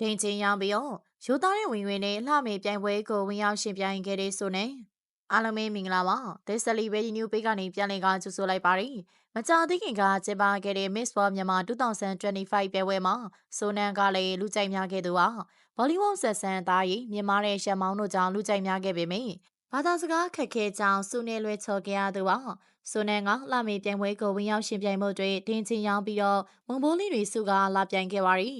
ဒိန်ချင်းရောင်းပြီးတော့ရိုးသားတဲ့ဝင်ဝင်နဲ့လှမေပြိုင်ပွဲကိုဝင်ရောက်ရှင်ပြိုင်ခဲ့တဲ့ဆိုနေအားလုံးပဲမင်္ဂလာပါ This Celebrity New Page ကနေပြန်လည်ကကြိုဆိုလိုက်ပါတယ်မကြာသေးခင်ကကျင်းပခဲ့တဲ့ Miss World မြန်မာ2025ပြိုင်ပွဲမှာဆိုနန်ကလည်းလူကြိုက်များခဲ့သူပါဘောလီဝုဒ်ဆက်ဆန်သားရီမြန်မာတဲ့ရှမ်မောင်းတို့ကြောင့်လူကြိုက်များခဲ့ပေမယ့်ဘာသာစကားခက်ခဲကြောင်းစုနေလွဲချော်ခဲ့ရသူပါဆိုနန်ကလှမေပြိုင်ပွဲကိုဝင်ရောက်ရှင်ပြိုင်မှုတွေဒင်းချင်းရောင်းပြီးတော့မွန်ဘိုးလေးတွေစုကလာပြိုင်ခဲ့ပါတယ်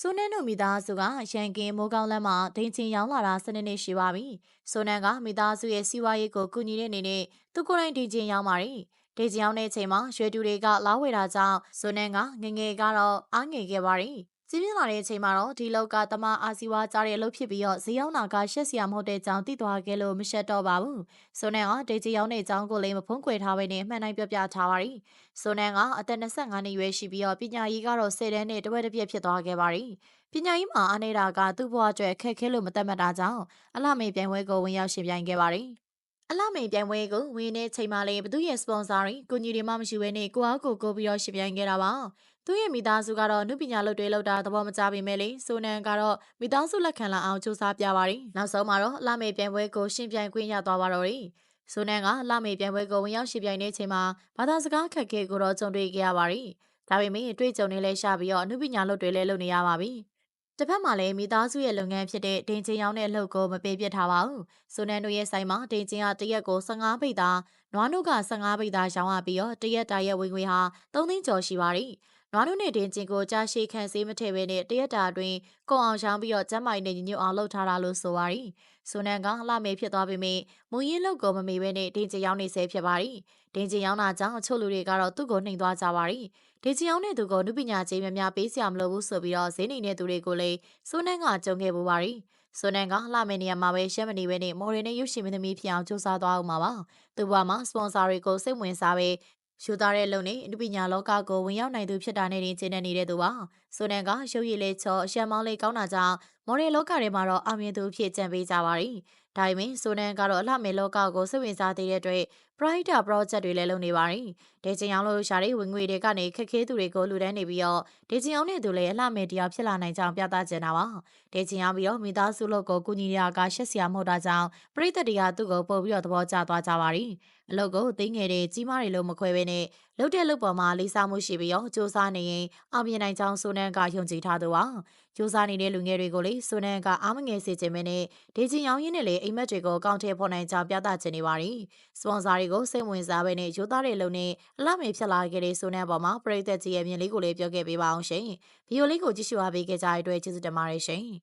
ဆိုနန်တို့မိသားစုကရန်ကင်းမိုးကောင်းလမ်းမှာဒိန်ချင်းရောင်းလာတာစနစ်နှစ်ရှိပါပြီဆိုနန်ကမိသားစုရဲ့စီးပွားရေးကိုကူညီတဲ့အနေနဲ့သူကိုယ်တိုင်ဒိန်ချင်းရောင်းပါတယ်ဒေဂျီအောင်တဲ့အချိန်မှာရွှေတူတွေကလာဝေတာကြောင့်ဇွန်နန်ကငငယ်ကတော့အားငယ်ခဲ့ပါတယ်။ ကြီးပြင်းလာတဲ့အချိန်မှာတော့ဒီလောက်ကတမအာစီဝါကြားတဲ့အလုပ်ဖြစ်ပြီးတော့ဈေးရောက်နာကရှက်စရာမဟုတ်တဲ့ကြောင်တိသွားခဲ့လို့မရှက်တော့ပါဘူး။ဇွန်နန်ကဒေဂျီအောင်တဲ့အကြောင်းကိုလည်းမဖုံးကွယ်ထားဘဲနဲ့အမှန်တိုင်းပြောပြထားပါတယ်။ဇွန်နန်ကအသက်25နှစ်ရွယ်ရှိပြီးတော့ပညာရေးကတော့10တန်းနဲ့တဝက်တစ်ပြည့်ဖြစ်သွားခဲ့ပါတယ်။ပညာရေးမှာအနေတာကသူ့ဘဝအတွက်ခက်ခဲလို့မသက်မှတ်တာကြောင့်အလှမေပြိုင်ပွဲကိုဝင်ရောက်ရှင်ပြိုင်ခဲ့ပါတယ်။အလှမိန်ပြိုင်ပွဲကိုဝင်နေချိန်မှလည်းဘသူရဲ့စပွန်ဆာတွေကိုကြီးတွေမှမရှိဘဲနဲ့ကိုအားကိုကိုပြီးတော့ရှင်ပြိုင်ခဲ့တာပါ သူရဲ့မိသားစုကတော့နှုပညာလုပ်တွေလုပ်တာသဘောမကျပေမဲ့လေဆိုနန်ကတော့မိသားစုလက်ခံလာအောင်စူးစမ်းပြပါတယ်နောက်ဆုံးမှာတော့အလှမိန်ပြိုင်ပွဲကိုရှင်ပြိုင်ခွင့်ရသွားပါတော့တယ်ဆိုနန်ကလှမိန်ပြိုင်ပွဲကိုဝင်ရောက်ရှင်ပြိုင်နေချိန်မှာဘာသာစကားခက်ခဲကိုတော့ကြုံတွေ့ခဲ့ရပါတယ်ဒါပေမဲ့အတွေ့အကြုံတွေလည်းရှာပြီးတော့အမှုပညာလုပ်တွေလည်းလုပ်နေရပါပြီတစ်ဖက်မှာလည်းမိသားစုရဲ့လုပ်ငန်းဖြစ်တဲ့ဒိန်ချင်းရောင်းတဲ့အလုပ်ကိုမပေးပြစ်ထားပါဘူး။ဆိုနန်တို့ရဲ့ဆိုင်မှာဒိန်ချင်းကတရက်ကို15ပိတ်သား၊နွားတို့က15ပိတ်သားရောင်းရပြီးတော့တရက်တာရဲ့ဝင်ငွေဟာ3သိန်းကျော်ရှိပါတ ယ်။နွားတို့နဲ့ဒိန်ချင်းကိုကြားရှိခံစေးမထည့်ဘဲနဲ့တရက်တာအတွင်းကုန်အောင်ရောင်းပြီးတော့ကျမ်းမာရေးနဲ့ညီညွတ်အောင်လုပ်ထားတာလို့ဆိုပါတယ်။ဆိုနန်ကလှမေဖြစ်သွားပေမဲ့မူရင်းလုပ်ကိုမမေဘဲနဲ့ဒိန်ချင်းရောင်းနေဆဲဖြစ်ပါတယ်။ဒိန်ချင်းရောင်းတာကြောင့်အချို့လူတွေကတော့သူ့ကိုနှိမ်သွားကြပါတယ်။ဒေချီအောင်တဲ့သူကိုနုပညာချင်းများများပေးစရာမလိုဘူးဆိုပြီးတော့ဈေးနေတဲ့သူတွေကိုလည်းစိုးနန်းကကြုံခဲ့ပူပါရီစိုးနန်းကလှမယ့်နေရာမှာပဲရှက်မနေပဲနဲ့မော်ရီနဲ့ရုပ်ရှင်မင်းသမီးဖြစ်အောင်စူးစမ်းသွားအောင်ပါပါသူ့ဘဝမှာစပွန်ဆာတွေကိုစိတ်ဝင်စားပဲ ယူသားတဲ့လုံနဲ့အနုပညာလောကကိုဝင်ရောက်နိုင်သူဖြစ်တာနဲ့တင်ကျင်းနေတဲ့သူပါဆိုနန်ကရုပ်ရည်လေးချောအရှံမောင်းလေးကောင်းတာကြောင့်မော်ဒယ်လောကထဲမှာတော့အောင်မြင်သူဖြစ်ကြံပေးကြပါရီဒါပေမဲ့ဆိုနန်ကတော့အလှမဲ့လောကကိုစိတ်ဝင်စားသေးတဲ့အတွက် Brighter Project တွေလည်းလုပ်နေပါတယ်။ဒေချင်အောင်လို့ရှာတဲ့ဝင်ငွေတွေကနေခက်ခဲသူတွေကိုလူတန်းနေပြီးတော့ဒေချင်အောင်နဲ့သူလည်းအလှမဲ့တရားဖြစ်လာနိုင်ကြောင်းပြသချင်တာပါ။ဒေချင်အောင်ပြီးတော့မိသားစုလို့ကိုကူညီရတာကရှက်စရာမဟုတ်တာကြောင့်ပြည်သက်တွေကသူ့ကိုပို့ပြီးတော့သဘောကျသွားကြပါရီ။အလုပ်ကိုသိငယ်တဲ့ကြီးမားတွေလို့မခွဲဘဲနဲ့ လုတ်တဲ့လုတ်ပေါ်မှာလေးစားမှုရှိပြီးတော့စူးစမ်းနေရင်အောင်မြင်နိုင်ကြောင်းဆိုနန်ကယုံကြည်ထားသူပါ။စူးစမ်းနေတဲ့လူငယ်တွေကိုလေဆိုနန်ကအားမငယ်စေချင်မင်းနဲ့ဒေချင်ရောင်းရင်းနဲ့လေအိမ်မက်တွေကိုအကောင့်ထဲပေါ်နိုင်ကြောင်းပြသချင်နေပါရီ။စပွန်ဆာတွေကိုစိတ်ဝင်စားပဲနဲ့ရိုးသားတဲ့လုံနဲ့အလှမေဖြစ်လာခဲ့တဲ့ဆိုနန်ပေါ်မှာပရိသတ်ကြီးရဲ့မြင်လေးကိုလည်းပြောခဲ့ပေးပါအောင်ရှင်။ဗီဒီယိုလေးကိုကြည့်ရှုအားပေးခဲ့ကြတဲ့အတွက်ကျေးဇူးတင်ပါတယ်ရှင်။